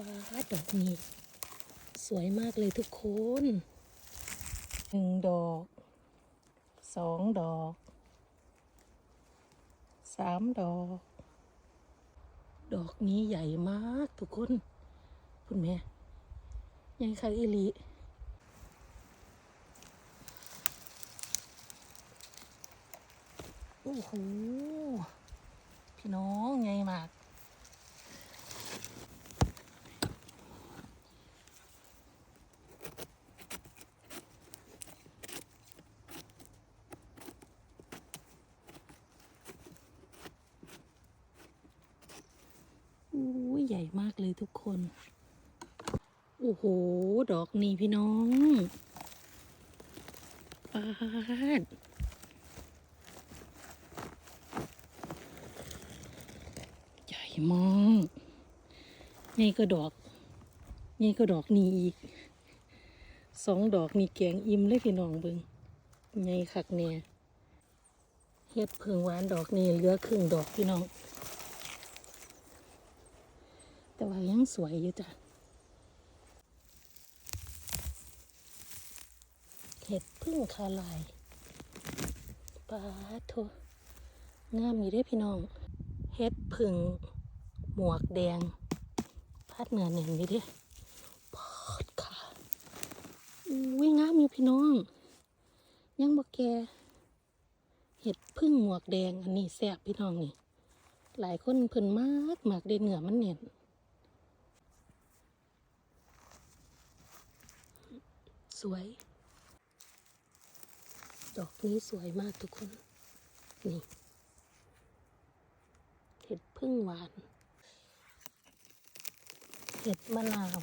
ฟ้าดอกนี้ สวยมากเลยทุกคนหนึ่งดอกสองดอกสามดอก ดอกนี้ใหญ่มากทุกคนคุณแม่ใหญ่ค่ะอิลิโอ้โหพี่น้องใหญ่มาก อู้ยใหญ่มากเลยทุกคน โอ้โห ดอกนี้พี่น้องปาดใหญ่มากนี่ก็ดอก นี่ก็ดอกนี้อีก สองดอกนี่แกงอิ่มเลยพี่น้องเบิงใหญ่คักเนี่ยเฮ็ดเพิงหวานดอกนี้เหลือครึ่งดอกพี่น้อง แต่ว่ายังสวยอยู่จ้ะ เห็ดพึ่งคาลายปาโทงามอยู่ด้อพี่น้อง เห็ดพึ่งหมวกแดงพาดเหนือหนึ่งนี่ด้อปาดค่ะอุ้ยงามอยู่พี่น้อง ยังบ่แก เห็ดพึ่งหมวกแดงอันนี้แซ่บพี่น้องนี่ หลายคนเพิ่นมากมากเด้เหนือมันเน่นสวย ดอกนี้สวยมากทุกคน นี่ เห็ดพึ่งหวาน เห็ดมะนาว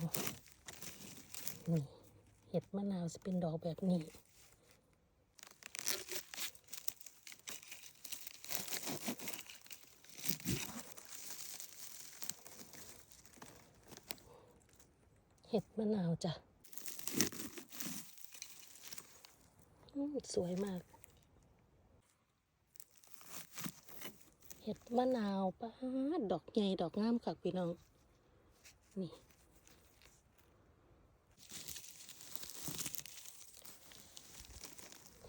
นี่ เห็ดมะนาวจะเป็นดอกแบบนี้ เห็ดมะนาวจ้ะ อืม สวยมาก เห็ดมะนาวป้าดอกใหญ่ดอกงามค่ะพี่น้อง นี่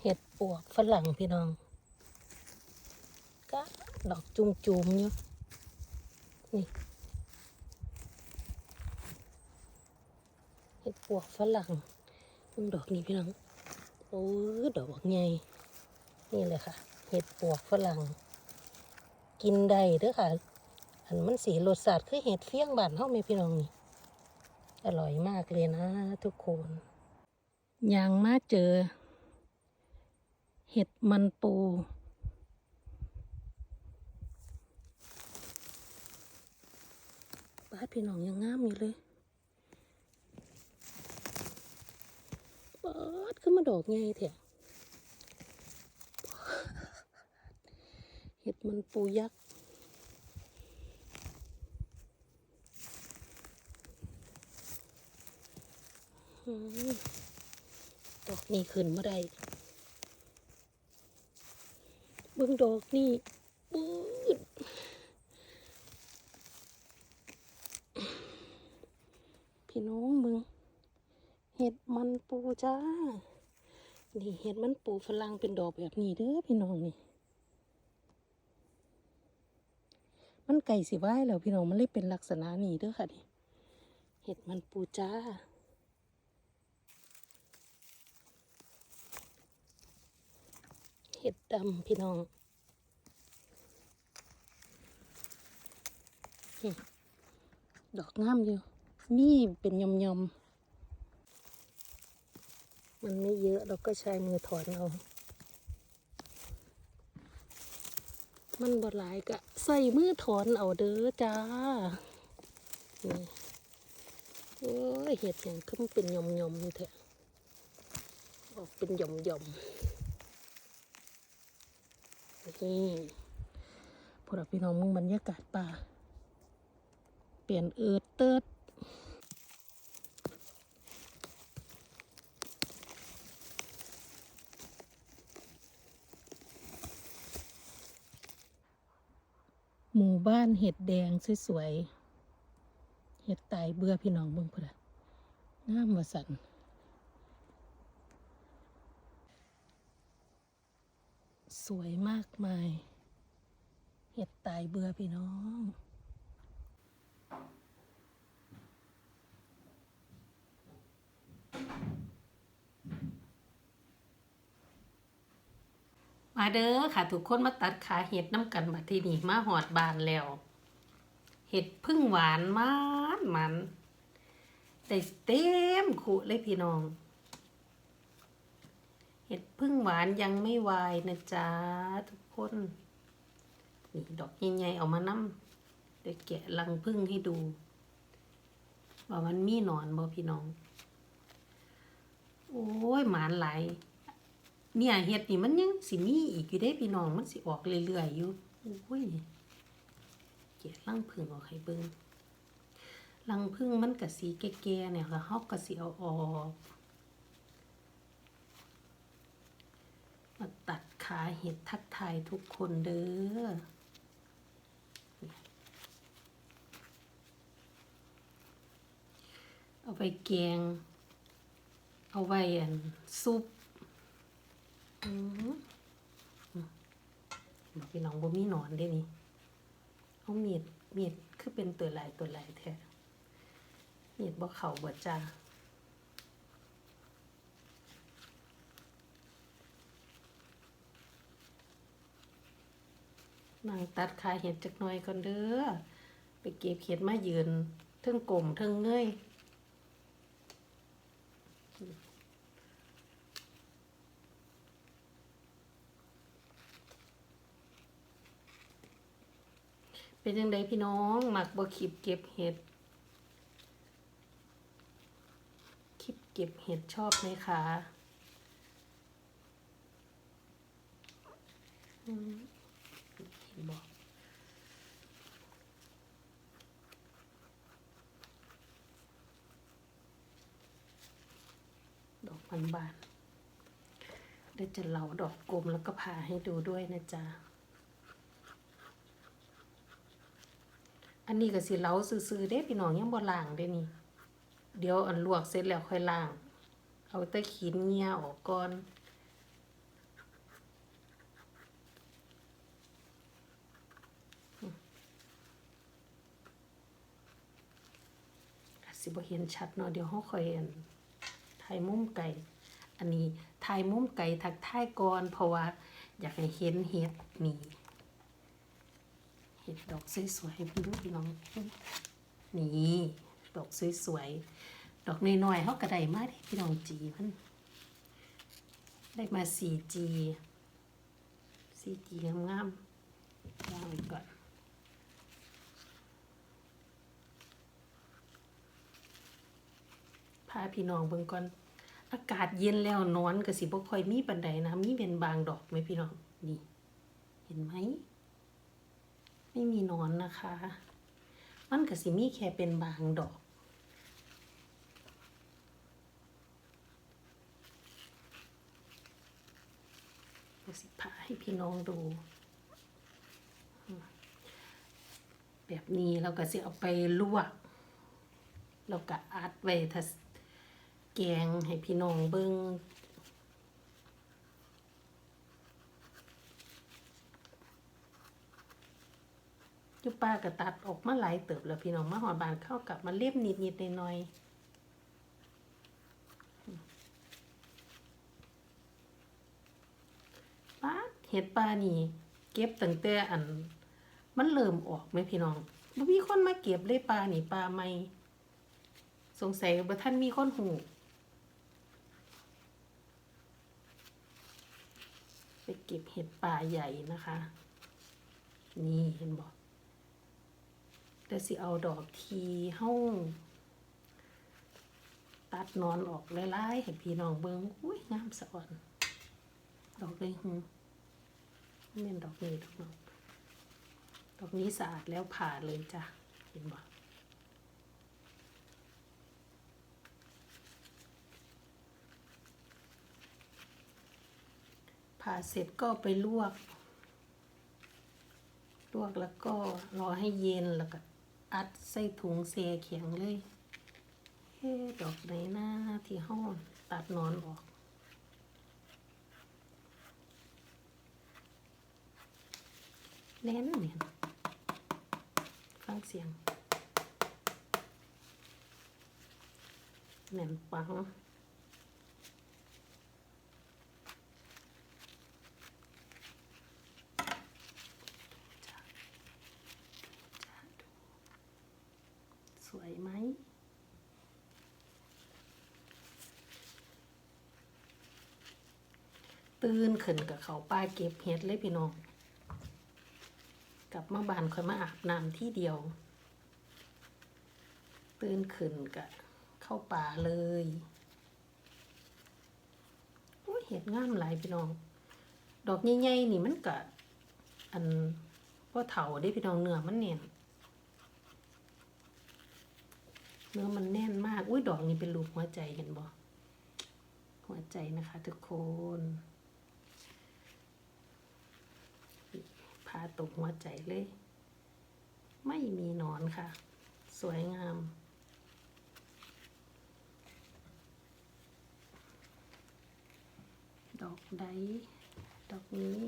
เห็ดปวกฝรั่งพี่น้องก็ดอกจุ่มๆอยู่นี่เห็ดปวกฝรั่งดอกนี้พี่น้อง โอ้ยดอกใหญ่นี่เลยค่ะ เห็ดปวกฝรั่ง กินได้เด้อค่ะ อันมันสีรสชาติคือเห็ดเฟี้ยงบานเฮาไหมพี่น้องนี่อร่อยมากเลยนะทุกคนยังมาเจอ เห็ดมันปูบ้านพี่น้องยังงามอยู่เลย ปา ดอกไงเถอะเห็ดมันปูยักษ์ดอกนี้ขึ้นมาได้เบิ่งดอกนี่ปืดพี่น้องมึง เห็ดมันปูจ้า นี่เห็ดมันปูฝรั่งเป็นดอกแบบนี้เด้อพี่น้องนี่ มันไก่สิไหว้แล้วพี่น้องมันเลยเป็นลักษณะนี้เด้อค่ะนี่ เห็ดมันปูจ้าเห็ดดำพี่น้องดอกงามอยู่ มีเป็นยำยำๆ มันไม่เยอะเราก็ใช้มือถอนเอา มันบหลายกะใส่มือถอนเอาเด้อจ้า นี่โอ้ยเห็ดอย่างขึ้นเป็นยมยมนี่เถอะออกเป็นยมยมนี่พวกเราพี่น้องมึงบรรยากาศป่า เปลี่ยนเอิดเติด มู่บ้านเห็ดแดงสวยๆ เห็ดตายเบื่อพี่น้องเบิ่งพุ่นน่ะงามว่าสันสวยมากมาย เห็ดตายเบื่อพี่น้อง มาเด้อค่ะทุกคนมาตัดขาเห็ดน้ำกันบัดทีนี้มาหอดบานแล้ว เห็ดพึ่งหวานมันมันได้เต็มขุเลยพี่น้อง เห็ดพึ่งหวานยังไม่วายนะจ๊ะทุกคนนี่ดอกใหญ่ๆเอามานำเดี๋ยวแกะรังพึ่งให้ดู ว่ามันมีหนอนบ่พี่น้อง โอ้ยหมานไหล เนี่ยเห็ดนี่มันยังสิมีอีกอยู่ได้พี่น้องมันสิออกเรื่อยๆอยู่โอ้ยเกลียดรังพึ่งออกให้เบิ่งรังพึ่งมันก็สีแก่ๆเนี่ยค่ะเฮาก็สิเอาออกมาตัดขาเห็ดทักทายทุกคนเด้อเอาไปแกง เอาไว้อันซุป พี่น้องบ่มีหนอนเด้นี่เอามีดมีดคือเป็นตัวลายตัวลายแท้มีดบ่เข่าบ่จ้านั่งตัดขาเห็ดจักหน่อยก่อนเด้อ ไปเก็บเห็ดมายืนเทึงกลมเทึงเงย เป็นยังไงพี่น้องหมักบ่คลิปเก็บเห็ดคลิปเก็บเห็ดชอบไหมคะเห็นบอกดอกบานๆเดี๋ยวจะเหลาดอกกลมแล้วก็ผ่าให้ดูด้วยนะจ๊ะ อันนี้ก็สิเล้าซื่อๆเด้พี่น้องยังบ่ล้างเด้นี่ เดี๋ยวอันลวกเสร็จแล้วค่อยล้าง เอาแต่ขีนเงียออกก่อนสิบ่เห็นชัดเนาะเดี๋ยวเฮาค่อยอันถ่ายมุมไก่ อันนี้ถ่ายมุมไก่ทักทายก่อนเพราะว่าอยากให้เห็นเห็ดนี่ ห็ดดอกสวยๆให้พิ่นดูพี่น้องนี่ดอกสวยๆดอกน้อยๆเขาก็ได้มาเด้พี่น้องจีมันได้มา 4G 4G งามๆวางไว้ก่อนพาพี่น้องเบิ่งก่อนอากาศเย็นแล้วนอนก็สิบ่ค่อยมีปานใดนะมีเป็นบางดอกไหมพี่น้องนี่ เห็นไหม ไม่มีนอนนะคะ มันก็สิมีแค่เป็นบางดอกก็สิพาให้พี่น้องดู แบบนี้เราก็สิเอาไปลวก เราก็อัดไว้ถ้าแกงให้พี่น้องเบิ่ง จุป้าก็ตัดออกมาหลายเติบแล้วพี่น้องมาหอดบานเข้ากับมาเล็บนิดนิดๆหน่อยป้าเห็ดปลานี่ เก็บตั้งแต่อัน มันเริ่มออกไหมพี่น้องบ่มีคนมาเก็บเลยปลานี่ปลาใหม่สงสัยบ่ท่านมีคนหูไปเก็บเห็ดป่าใหญ่นะคะ นี่เห็นบอก แต่สิเอาดอกทีเฮ้าตัดนอนออกหลายๆให้พี่น้องเบิงอุ้ยงามสะอ่อน ดอกเลยหืมไม่เป็นดอกนี้ดอกน้องดอกนี้สะอาดแล้วผ่าเลยจ้ะ เห็นบ่ผ่าเสร็จก็ไปลวก ลวกแล้วก็รอให้เย็นแล้วก็ อัดใส่ถุงเซเขียงเลยเฮ้ดอกไหนหน้าที่ห้องตัดนอนออก แน่นเนี่ยฟังเสียงแน่นปังจะจะดูส วยไหมตื่นขึ้นกับเขาป้าเก็บเห็ดเลยพี่น้อง กลับมาบ้านค่อยมาอาบน้ำที่เดียว ตื่นขึ้นกะเข้าป่าเลยโอ้เห็ดงามหลายพี่น้อง ดอกใหญ่ๆนี่มันกะอันพ่อเถาได้พี่น้องเนื้อมันเนียน เนื้อมันแน่นมาก อุ้ยดอกนี้เป็นรูปหัวใจเห็นบ่หัวใจนะคะ ทุกคนพาตกหัวใจเลย ไม่มีนอนค่ะ สวยงามดอกใดดอกนี้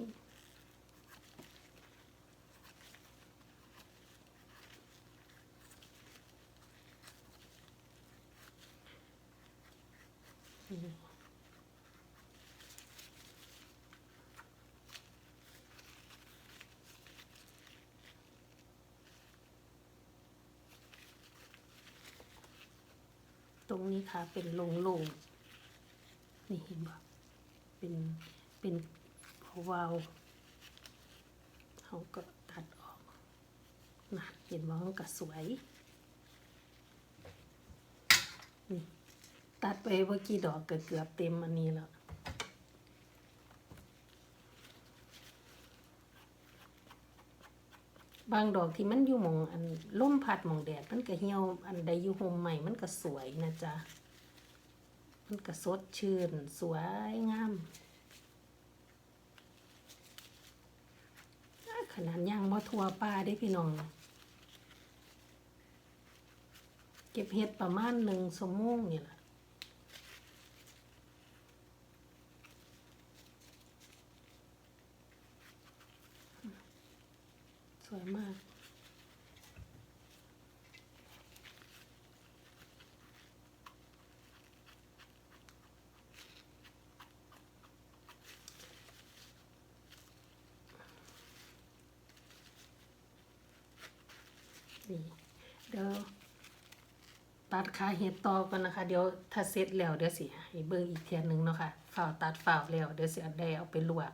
ต รงนี้ค่ะ เป็นโล่งๆนี่เห็นปะเป็นเป็นพอวาวเขาก็ตัดออกนะเห็นว่ามันก็สวย นี่ ตัดไปเมื่อกี้ดอกเกือบเต็มอันนี้แล้ว บางดอกที่มันอยู่หมองอันล่มพัดหมองแดดมันก็เหี่ยวอันใดอยู่โฮมใหม่มันก็สวยนะจ๊ะมันก็สดชื่นสวยงามขนาดย่างมาทัวป้าได้พี่น้อง เก็บเห็ดประมาณหนึ่งสมงนี่แหละ สวยมาก นี่เดี๋ยวตัดขาเห็ดต่อกันนะคะ เดี๋ยวถ้าเสร็จแล้วเดี๋ยวสิให้เบิ่งอีกเทียนหนึ่งเนาะค่ะฝ่าวตัดฝ่าวแล้วเดี๋ยวสิได้เอาไปลวก